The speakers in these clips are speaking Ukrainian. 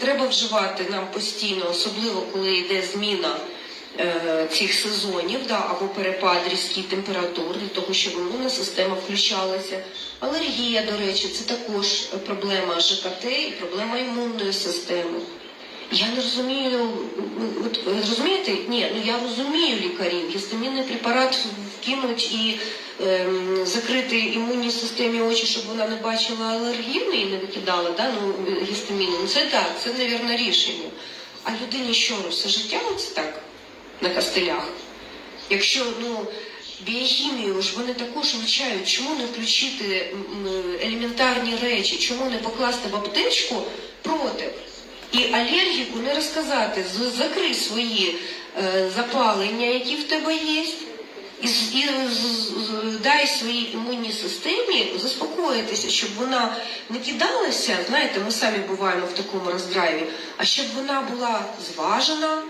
треба вживати нам постійно, особливо коли йде зміна е, цих сезонів, да, або перепад різкий температур, для того, щоб імунна система включалася. Алергія, до речі, це також проблема ЖКТ і проблема імунної системи. Я не розумію, от розумієте? Ні, ну я розумію лікарів. Гістамінний препарат вкинуть і ем, закрити імунній системі очі, щоб вона не бачила алергіни і не викидала да, ну, гістаміну. Ну це так, це, мабуть, рішення. А людині що, ну, все життя оце так на костелях? Якщо ну, біохімію ж вони також вивчають, чому не включити елементарні речі, чому не покласти в аптечку против? І алергіку не розказати, закрий свої е, запалення, які в тебе є, і, і дай своїй імунній системі заспокоїтися, щоб вона не кидалася, знаєте, ми самі буваємо в такому роздраві, а щоб вона була зважена,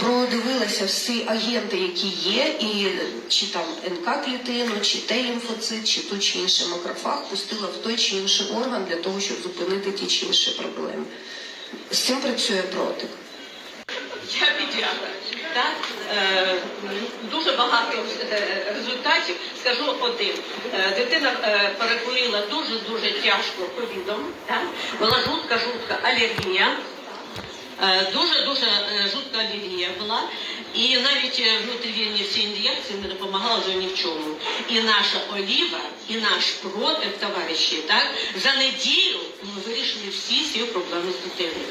продивилася всі агенти, які є, і чи там НК-клітину, чи Т-лімфоцит, чи ту чи інший макрофаг пустила в той чи інший орган для того, щоб зупинити ті чи інші проблеми. З цим працює протик. Я педіатр. Так? Е, дуже багато е, результатів. Скажу один. Е, дитина перехворіла дуже-дуже тяжко ковідом. Була жутка-жутка алергія. Е, Дуже-дуже е, жутка алергія була. І навіть внутрівільні всі ін'єкції не допомагали вже ні в чому. І наша оліва, і наш против, товариші, за неділю ми вирішили всі свої проблеми з дитиною.